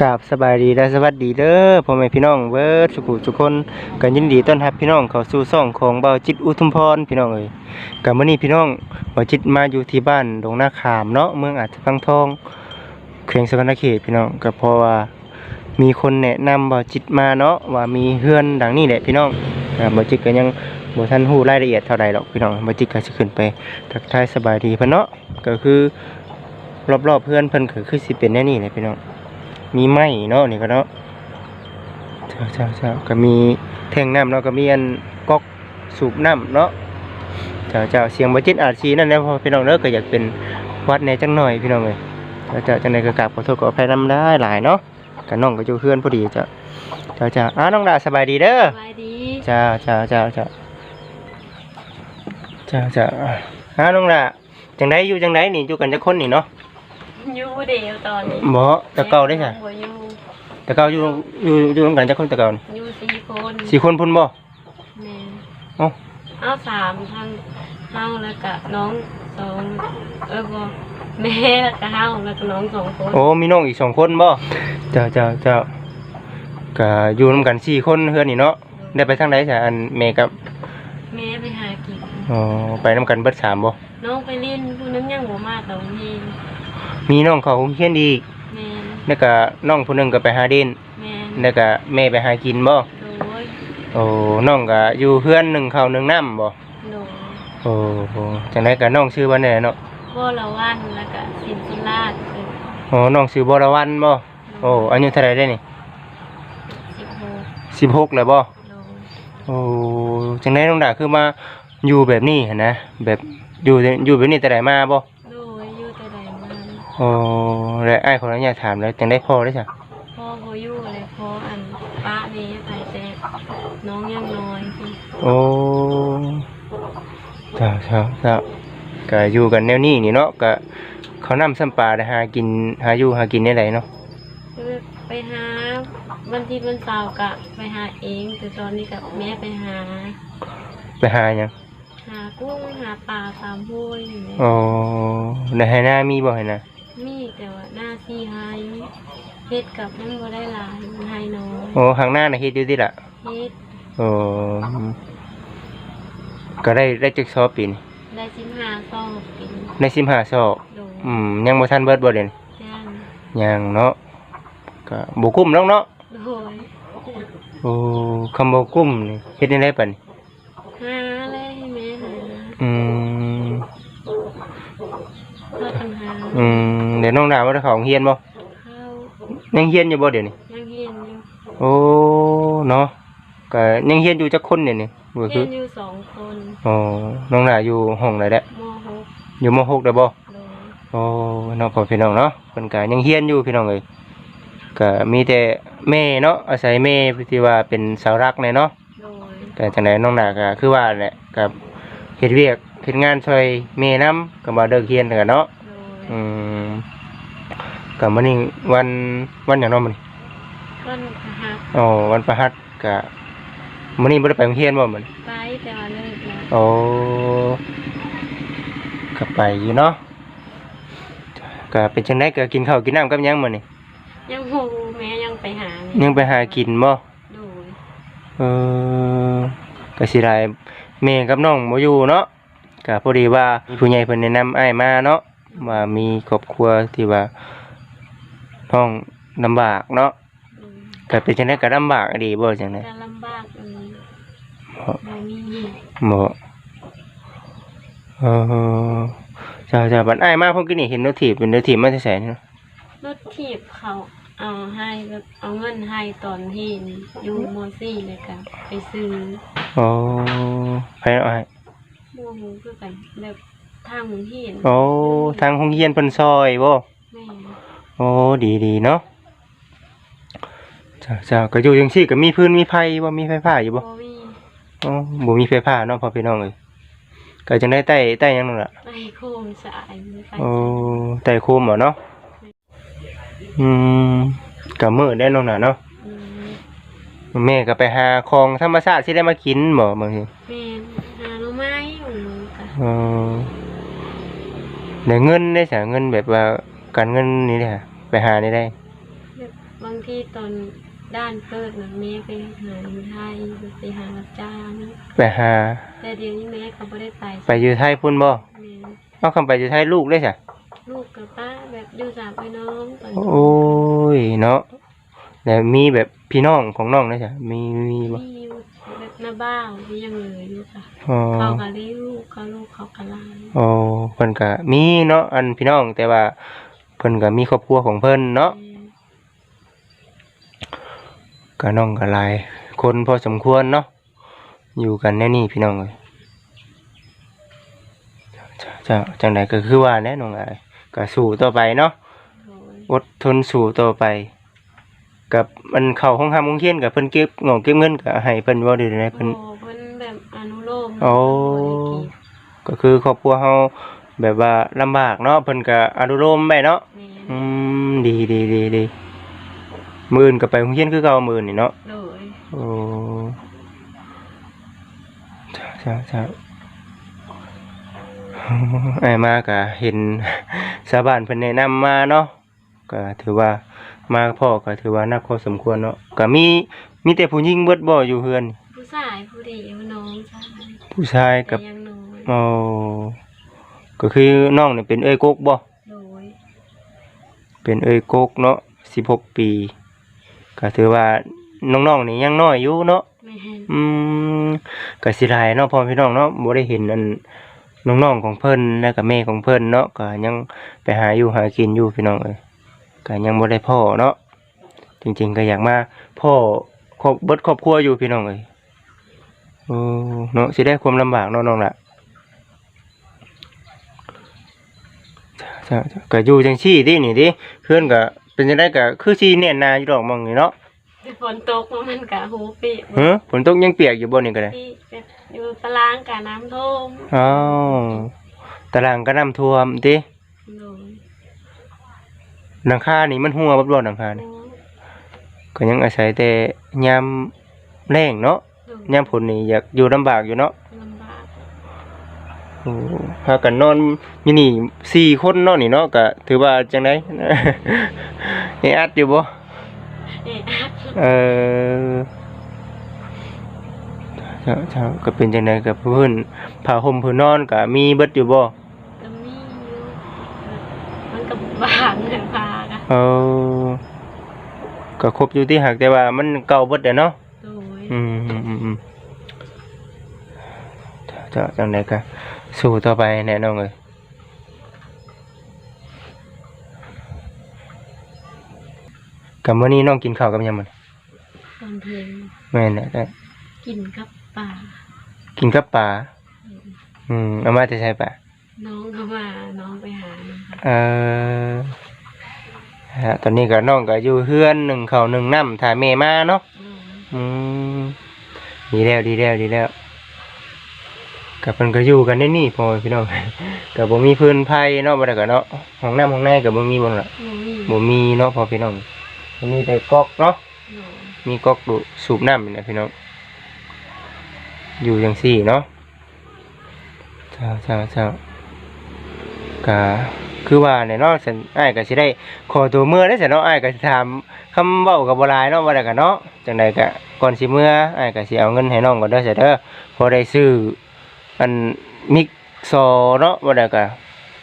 กราบสบายดีและสวัสดีเด้อพ่อแม่พี่น้องเบิดสุขุทุกคนกันยินดีต้อนรับพี่น้องเข้าสู่ช่องของเบาจิตอุทุมพรพี่น้องเอ้ยกับมื้อนี้พี่น้องเบาจิตมาอยู่ที่บ้านดงนาขามเนาะเมืองอาจจะพังทองเขียงสวรรณเขตพี่น้องก็เพราะว่ามีคนแนะนำเบาจิตมาเนาะว่ามีเฮือนดังนี้แหละพี่น้องอ่าเบาจิตก็ยังบ่ทันฮู้รายละเอียดเท่าใดหรอกพี่น้องเบาจิตก็สิขึ้นไปทักทายสบายดีเพิ่นเนาะก็คือรอบๆเพื่อนเพิ่นก็คือสิเป็นแน่นี่แหละพี่น้อง มีไม้เนาะนี่ก็เนาะเจ้าเจ้าเจ้าก็มีแท่งน้ำเนาะก็มีอันก๊อกสูบน้ำเนาะเจ้าเจ้าเสียงบัจิตอาชีนั่นแหละพอพี่น้องเนาะก็อยากเป็นวัดในจังหน่อยพี่น้องเลยเจ้าเจ้าจังใดก็กราบขอโทษขออภัยนำได้หลายเนาะกับน้องก็อยู่เพื่อนพอดีเจ้าเจ้าเจ้าอ้าน้องดาสบายดีเด้อสบายดีเจ้าเจ้าเจ้าเจ้าเจ้าเจ้าอ้าน้องดาจังไดอยู่จังไดนี่อยู่กันจักคนนี่เนาะ อยู่เดียวตอนนี้บ่แต่เก่าได้ค่ะบ่อยู่แต่เก่าอยู่อยู่อยู่ร่วมกันจักคนแต่เก่านี่อยู่สี่คนสี่คนพุ่นบ่แม่เอ้าเอาสามทั้งเฮาแล้วก็น้องสองเออบ่แม่แล้วก็เฮาแล้วก็น้องสองคนโอ้มีน้องอีกสองคนบ่เจ้าเจ้าเจ้าก็อยู่นำกันสี่คนเฮือนนี่เนาะได้ไปทางใดจ้ะอันแม่กับแม่ไปหากินอ๋อไปนำกันเบิดสามบ่น้องไปเรียนผู้นั้นยังบ่มาตอนนี้ มีน้องเขาโรงเรียนอีกแม่แล้วก็น้องผู้หนึงก็ไปหาเด่นแม่แล้วก็แม่ไปหากินบ่โดยโอ้น้องก็อยู่เฮือนหนึ่งข้าวหนึ่งน้ำบ่โดยโอ้โหจังไดก็น้องชื่อว่าแน่เนาะพ่อละวันแล้วก็สินสุราชคือโอ้น้องชื่อบรวันบ่โอ้อายุเท่าไหร่ได้นี่16สิบหกแล้วบ่ โดยโอ้จังไดน้องดาคือมาอยู่แบบนี้หั่นนะ แบบอยู่อยู่แบบนี้แต่ใดมาบ่ โดยอยู่แต่ใด มาโอ้แล้วไอ้ายคนนั้นอยากถามแล้วจังได้พ่อได้จ้ะพ่อเขาอยู่เลยพ่ออันป้านี่ไปแต่น้องยังน้อยพี่โอ้เจ้าเจ้าเจ้าก็อยู่กันแนวนี้นี่เนาะก็เขานำซ้ำปลาได้หากินหาอยู่หากินได้ไหนเนาะคือไปหาวันที่วันเสาร์กะไปหาเองแต่ตอนนี้กับแม่ไปหา ไปหาหยังหากุ้งหาปลาตามห้วยอย่างเงี้ยโอ้ในให้หน้ามีบ่ให้นะมี แต่ว่าหน้าที่หายเฮ็ดกับมันบ่ได้หลายมันให้น้อยโอ้ข้างหน้าน่ะเฮ็ดอยู่ติล่ะเฮ็ดโอ้ก็ได้ได้จักซอปีนได้สิบห้าซอบกินได้15ซอกโดนอืมยังบ่ทันเบิดบ่เด่นย่างยังเนาะก็บ่กุ้มแล้วเนาะโดยโอ้คำบ่กุ้มนี่เฮ็ดได้ไดปัดนี่หาเลยให้แม่หาอืม เพื่อกันหา อืมเดี๋ยวน้องดาวว่าเขาโรงเฮียนบ่เข้ายังเฮียนอยู่บ่เดี๋ยวนี้ ยังเฮียนอยู่โอ้เนาะก็ยังเฮียนอยู่จักคนเนี่ยนี่ก็เฮีคืยอนอยู่สองคนอ๋อน้องดาวอยู่ห้องไหนแหละมหกอยู่ม .6 ได้บ่ โดยโอ้น้องพ่อพี่น้องเนาะเพิ่นก็ยังเฮียนอยู่พี่น้องเอ้ยก็มีแต่แม่เนาะอาศัยแม่ที่ว่าเป็นเสาหลักเลยเนาะโดยแต่จังไดน้องดาก็คือว่าแหละกับเฮ็ดเวียกเฮ็ดงานช่วยแม่นํก็มาเลิกเฮียนกันเนาะโดย อืมก็มื้อนี้วันวันหยังเนาะมื้อนี้ต้นหักอ๋อวันประหัสกะมื้อนี้บ่ได้ไปโรงเรียนบ่มื้อนี้ไปแต่ว่าเลิกแล้วโอ้ก็ไปอยู่เนาะก็เป็นจังได๋ก็กินข้าวกินน้ำกับหยังมื้อนี้ยังหูแม่ยังไปหายังไปหากินบ่โดยเออก็สิได้แม่กับน้องบ่อยู่เนาะก็พอดีว่ามีผู้ใหญ่เพิ่นแนะนำอ้ายมาเนาะ ว่ามีครอบครัวที่ว่าน้องลำบากเนาะอืมก็เป็นจังได๋ก็ลำบากดีบ่จังได๋การลำบากอืมบ่บ่มีบ่เออจ้าจ้าบัดอ้ายมาเพิ่นกินนี่เห็นรถถีบเป็นรถถีบมาแต่ไสนี่เนาะรถถีบเขาเอาให้แบบเอาเงินให้ตอนที่อยู่มสี่เลยกันไปซื้อโอ้ไผเอาให้หมัวหูคือกันแบบ ทางหมุนเห็นโอ้ทางโรงเรียนเพิ่นซอยบ่แม่โอ้ดีดีเนาะจ้าจ้าก็อยู่จังซี่ก็มีพื้นมีไผบ่มีไฟฟ้าอยู่บ่บ่มีอ๋อบ่มีไฟฟ้าเนาะพ่อพี่น้องเอ้ยก็จังได้ใต้ใต้หยังนั่นล่ะไปโคมสายมีไฟโอ้ใต้โคมบ่เนาะ อืมก็มื้อได้น้องน่ะเนาะ อืมแม่ก็ไปหาของธรรมชาติสิได้มากินบ่บางทีแม่หาหน่อไม้อยู่กันเออ ได้เงินได้ซะเงินแบบว่าการเงินนี่แหละไปหาได้ได้แบบบางที่ตอนด้านเกิดน่ะแม่ไปหาอยู่ไทยไปหารับจ้างไปหา แต่เดี๋ยวนี้แม่เขาไม่ได้ไปไปอยู่ไทยพุ่นบ่แม่เอาคำไปอยู่ไทยลูกได้จ้ะลูกกับป้าแบบอยู่สามพี่น้องตอนนี้โอ้ยเนาะแล้วมีแบบพี่น้องของน้องได้จ้ะมีมีบ่ที่อยู่แบบห น้าบ้านที่ยังเหลืออยู่ค่ะ อ๋อเขากับเลี้ยงลูกเขาลูกเขากับหลานโอ้เพิ่นก็มีเนาะอันพี่น้องแต่ว่าเพิ่นก็มีครอบครัวของเพิ่นเนาะแม่ก็น้องก็หลายคนพอสมควรเนาะอยู่กันแน่นี่พี่น้องเอ้ยจะจะจังไดก็คือว่าแน่น้องอ้ายก็สู้ต่อไปเนาะโดยอดทนสู้ต่อไป กับมันเข้าห้องทำห้องเรียนกับเพิ่นเก็บเงาเก็บเงินก็ให้เพิ่นบ่ได้ให้เพิ่น โอ้เพิ่นแบบอนุโลมโอ้ ก็คือครอบครัวเฮาแบบว่าลำบากเนาะเพิ่นก็อนุโลมไว้เนาะแม่อืมดีดีดีดีมื้ออื่นก็ไปโรงเรียนคือเก่ามื้อนี่เนาะ โดยโอ้จ้าจ้าจ้าไอ้ายมาก็เห็น ชาวบ้านเพิ่นแนะนำมาเนาะก็ถือว่า มาพ่อก็ถือว่านักพอสมควรเนาะก็มีมีแต่ผู้หญิงเบิดบ่อยู่เฮือน ผู้ชายผู้เดียวน้องชายผู้ชายกับแต่ยังน้อยโอ้ก็คือน้องนี่เป็นเอ้ยกกบ่โดยเป็นเอ้ยกกเนาะ16ปีก็ถือว่าน้องๆนี่ยังน้อยอยู่เนาะ แม่นอืมก็สิหลายเนาะพ่อพี่น้องเนาะบ่ได้เห็นอันน้องๆของเพิ่นแล้วก็แม่ของเพิ่นเนาะก็ยังไปหาอยู่หากินอยู่พี่น้องเอ้ย ก็ยังบ่ได้พ่อเนาะจริง ๆ ก็อยากมาพ่อครอบเบิดครอบครัวอยู่พี่น้องเอ้ยโอ้เนาะสิได้ความลำบากเนาะน้องล่ะจ้ะจ้ะก็อยู่จังซี่ตินี่ติเพื่อนก็เป็นจังไดก็คือสิแน่นหนาอยู่ดอกหมองนี่เนาะแต่ฝนตกมันกะหูปีกฮะฝนตกยังเปียกอยู่บ่นี่ก็ได้ปีกแบบอยู่ตารางกะน้ำท่วมอ้าวตารางก็น้ำท่วมติโดย หลังคานี่มันหัวบ่บ่หลังคานี่ก็ยังอาศัยแต่ยามแล้งเนาะโดยยามฝนนี่อยากอยู่ลำบากอยู่เนาะลำบากโอ้พากันนอนอยู่นี่สี่คนเนาะนี่เนาะก็ถือว่าจังไดเออัดอยู่บ่เอะอัดเออเจ้าเจ้าก็เป็นจังไดกับเพิ่นผ้าห่มเพิ่นนอนก็มีเบิดอยู่บ่ ก็มีอยู่มันกับบางเนี่ยพากะ เออก็ครบอยู่ที่หักแต่ว่ามันเก่าเบิดแล้วเนาะโดยอืมอืมอืมอืมจะจังไดก็สู้ต่อไปแน่นอนเลยกับมื้อนี้น้องกินข้าวกับหยังมันตอนเพลงแม่นแหละแต่กินกับป่ากินกับปลาอืมเอามาแต่ใช่ปะน้องเข้ามาน้องไปหานะคะ เออ ฮะตอนนี้ก็น้องก็อยู่เฮือนหนึ่งข้าวหนึ่งน้ำถ่ายแม่มาเนาะโดยอืมดีแล้วดีแล้วดีแล้วกับเพิ่นก็อยู่กันในนี่พอพี่น้องกับบ่มีพื้นไผ่เนาะบ่ได้ก็เนาะห้องน้ำห้องในก็บ่มีบ่ล่ะโดยบ่มีเนาะพอพี่น้องบ่มีแต่ก๊อกเนาะโดยมีก๊อกดูสูบน้ำนี่แหละพี่น้องอยู่จังซี่เนาะเจ้าเจ้าเจ้าก็ คือว่าเนี่ยเนาะฉันอ้ายก็สิได้ขอตัวเมื่อได้ฉันเนาะอ้ายก็สิถามคำเว้ากับบ่หลายเนาะว่าได้ก็เนาะจังใดก็ก่อนสิเมื่ออ้ายก็สิเอาเงินให้น้องก่อนเด้อเสียเด้อพอได้ซื้ออันมิกซอเนาะว่าได้ก็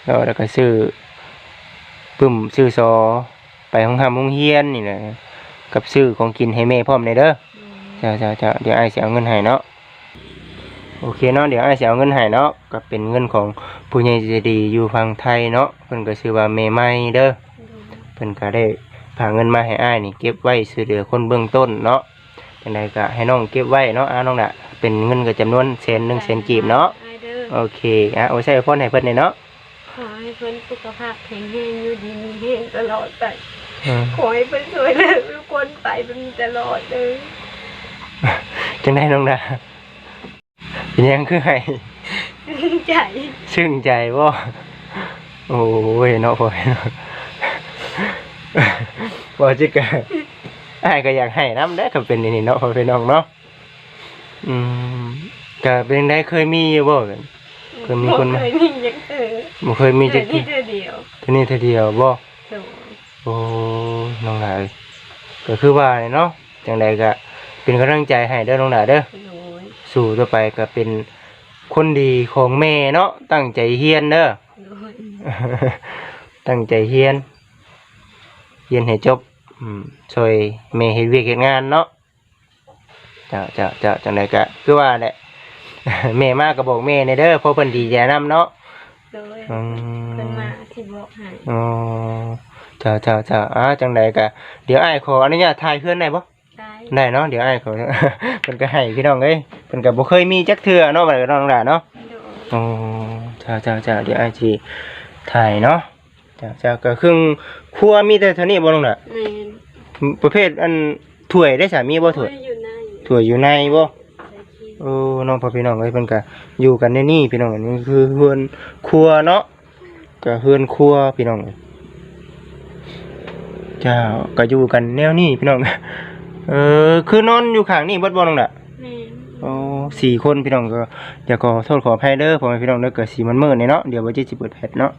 แล้วได้ก็ซื้อปึ้มซื้อซอไปห้องทำห้องเฮียนนี่แหละกับซื้อของกินให้แม่พร้อมในเด้อเจ้าเจ้าเจ้าเดี๋ยวไอ้ายสิเอาเงินให้เนาะ โอเคเนาะเดี๋ยวไอ้ายสิเอาเงินให้เนาะก็เป็นเงินของผู้ใหญ่ใจดีอยู่ฝั่งไทยเนาะเพิ่นก็ชื่อว่าเมไม้เด้อโดยเพิ่นก็ได้ฝากเงินมาให้อ้ายนี่เก็บไว้ช่วยเหลือคนเบื้องต้นเนาะจังไดก็ให้น้องเก็บไว้เนาะอ่าน้องน่ะเป็นเงินก็จำนวนแสนหนึ่งแสนกีบเนาะได้เด้อโอเคอะเอาใช้พ่นให้เพิ่นเลยเนาะขอให้เพิ่นสุขภาพแข็งแรงอยู่ดีมีแรงตลอดไปอืมขอให้เพิ่นสวยเลยทุกคนไปเป็นตลอดเลยจังได้น้องน่ะ เป็นยังคือให้ใจชื่นใจบ่โอ้ยเนาะพ่อแม่เนาะบ่จิกะอ้ายก็อยากให้น้ำได้อก็เป็นนี่นี่เนาะพ่อพี่น้องเนาะอืมก็เป็นได้เคยมีอยู่บ่กันเคยมีคนมาเคยมียังเออบ่เคยมีเจจัอกทีที่เธอเดียวทีนี้เท่าเดียวบ่โดยโอ้น้องหลายก็คือว่าเนี่ยเนาะจังใดก็เป็นกำลังใจให้เด้อน้องหนาเด้อโดย สู่ต่อไปก็เป็นคนดีของแม่เนาะตั้งใจเฮียนเด้อ โดยตั้งใจเฮียนเฮียนให้จบอืมช่วยแม่เฮ็ดเวียกเฮ็ดงานเนาะเจ้าเจ้าเจ้าจังใดก็คือว่าแหละ แม่มาก็บอกแม่ในเด้อเพราะเพิ่นดีใจนํเนาะโดยอืม เพิ่นมาสิบอกให้อ๋อเจ้าเจ้าเจ้าอ่าจังใดก็เดี๋ยวอ้ายขออนุญาตถ่ายเพื่อนได้บ่ได้ ได้เนาะเดี๋ยวไอ้ายเขาเพิ่นก็ให้พี่น้องเอ้ยเพิ่นก็บ่เคยมีจักเทื่อเนาะบัดก็น้องหลานเนาะโดยอ๋อจ้าจ้าจ้าเดี๋ยวไอ้ายสิถ่ายเนาะจ้าจ้าก็ครึ่งครัวมีแต่เท่านี้บ่น้องล่ะแม่นประเภทอันถ้วยได้สามีบ่ถ้วยโอ้อยู่ในถ้วยอยู่ในบ่ใส่ขี้โอ้น้องพ่อพี่น้องเอ้ยเพิ่นก็อยู่กันในนี่พี่น้องอันนี้คือเฮือนครัวเนาะก็เฮือนครัวพี่น้องเอ้ยเจ้าก็อยู่กันแนวนี้พี่น้อง เออ คือนอนอยู่ข้างนี่เบิดบ่น้องล่ะแม่นโอ้สี่คนพี่น้องก็อยากขอโทษขออภัยเด้อพ่อแม่พี่น้องเด้อเกิดสีมันมืดเนี่ยเนาะเดี๋ยวบอจิตสิเปิดแฟลชเนาะ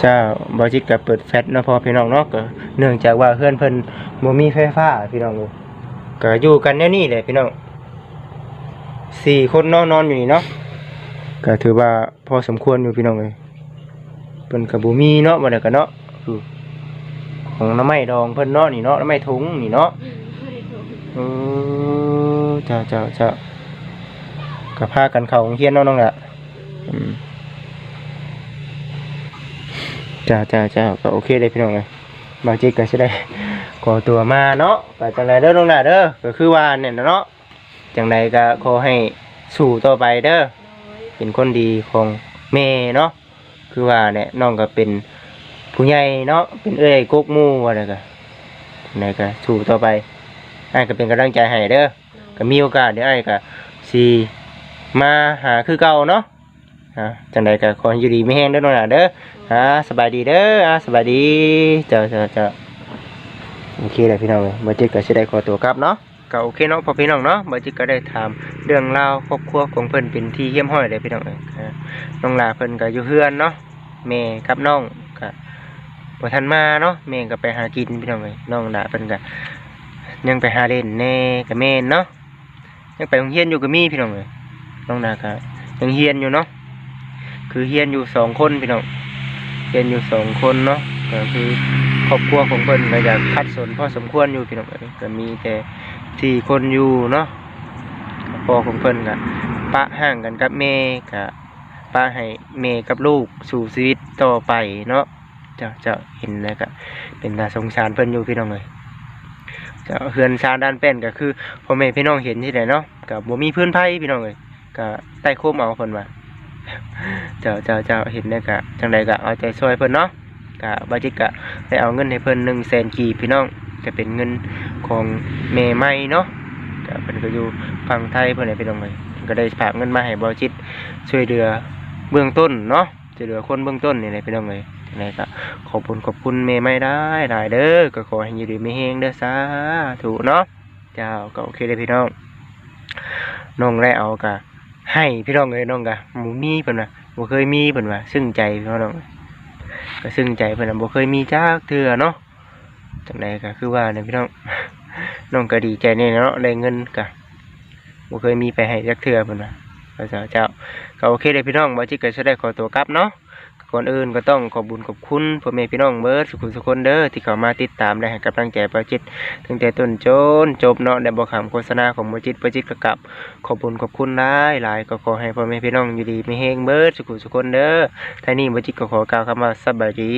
เจ้าบอจิตก็เปิดแฟลชเนาะพอพี่น้องเนาะก็เนื่องจากว่าเพื่อนเพิ่นบ่มีไฟฟ้าพี่น้องเลยก็อยู่กันแนวนี้แหละพี่น้องสี่คนนอนนอนอยู่นี่เนาะก็ถือว่าพอสมควรอยู่พี่น้องเลยเพิ่นก็บ่มีเนาะบ่ได้ก็เนาะคือ ของน้ำไม้ดองเพิ่นเนาะนี่เนาะน้ำไม้ถุงนี่เนาะไม่ถูกเออเจ้าเจ้าเจ้ากับพากันเข้าโรงเรียนเนาะน้องละอืมจ้าจ้าเจ้าก็โอเคเลยพี่น้องเลยบางทีก็จะได้ขอตัวมาเนาะก็จังไรเด้อน้องละเด้อก็คือว่าเนี่ยเนาะจังไรก็ขอให้สู่ต่อไปเด้อโดยเป็นคนดีของแม่เนาะคือว่าเนี่ยน้องก็เป็น ผู้ใหญ่เนาะเป็นเอ้ยกกมู่อะไรก็จังไรก็สู่ต่อไปอ้ก็เป็นกำลังใจให้เด้อก็มีโอกาสเดี๋ยวไอ้ก็สิมาหาคือเก่าเนาะอ่าจังใดก็ขออยู่ดีไม่แห้งเด้อน้องหลาเด้ออ่าสบายดีเด้ออ่าสบายดีเจ้าเจ้าเจ้าโอเคเลยพี่น้องเลยบัจิตก็สิได้ขอตัวกลับเนาะก็โอเคเนาะพอพี่น้องเนาะบัจิตก็ได้ถามเรื่องราวครอบครัวของเพิ่นเป็นที่เยี่ยมห้อยเลยพี่น้องเอ้ยน้องลาเพิ่นก็อยู่เฮือนเนาะแม่กับน้อง บ่ทันมาเนาะแม่ก็ไปหากินพี่น้องเอ้ยน้องหลาเพิ่นก็ยังไปหาเล่นแน่ก็แม่นเนาะยังไปโรงเรียนอยู่กับมี่พี่น้องเลยน้องนาก็ยังเรียนอยู่เนาะคือเรียนอยู่สองคนพี่น้องเรียนอยู่สองคนเนาะก็คือครอบครัวของเพิ่นก็อยากคัดสนพอสมควรอยู่พี่น้องเอ้ยก็มีแต่สี่คนอยู่เนาะพ่อของเพิ่นก็ปะห่างกันกับแม่ก็ปะให้แม่กับลูกสู่ชีวิตต่อไปเนาะ จ้าเจ้าเห็นแล้วก็เป็นตาสงสารเพิ่อนอยู่พี่น้องเลยจ้าเฮือนซานด้านเป็นก็คือพ่อแม่พี่น้องเห็นที่ไหนเนาะกับบ่มีพื้นไผ่พี่น้องเลยก็ใต้โคมเอาเพิ่นว่าเจ้าเจ้าเจ้าเห็นได้วก็จังใดก็เอาใจช่วยเพิ่นเนาะก็บ่จิตก็ได้เอาเงินให้เพิ่น100,000กีพี่น้องก็เป็นเงินของแม่ใหม่เนาะก็เพิ่นก็อยู่ฝั่งไทยเพิ่นน่ะพี่น้องเลยเพิ่นก็ได้ฝากเงินมาให้บ่จิตช่วยเหลือเบื้องต้นเนาะช่วยเหลือคนเบื้องต้นนี่แหละพี่น้องเลย จังใดก็ขอบคุณขอบคุณแม่ใหม่ได้หลายเด้อก็ขอให้อยู่ดีมีแฮงเด้อสาธุเนาะเจ้าก็โอเคเลยพี่น้องน้องได้เอากะให้พี่น้องเลยน้องกะหมูมีเพิ่นว่าบ่เคยมีเพิ่นว่าซึ้งใจพี่น้องก็ซึ้งใจเพิ่นน่ะบ่เคยมีจักเทื่อเนาะจังไดก็คือว่าเนี่ยพี่น้องน้องก็ดีใจแน่เนาะได้เงินกะบ่เคยมีไปให้จักเทื่อเพิ่นว่าพระเจ้าเจ้าก็โอเคเลยพี่น้องบ่จิก็จะได้ขอตัวกลับเนาะ ก่อนอื่นก็ต้องขอบบุญขอบคุณพ่อแม่พี่น้องเบิร์ดสุขุสุคนเด้อที่เข้ามาติดตามและให้กำลังใจประจิตตั้งแต่ต้นจนจบเนาะในบอคำโฆษณาของมจิตประจิตกระกับขอบุญขอบคุณหลายหลายก็ขอให้พ่อแม่พี่น้องอยู่ดีไม่เฮงเบิร์ดสุขุสุคนเด้อท่านี้มจิตก็ขอกล่าวคำว่าสบายดี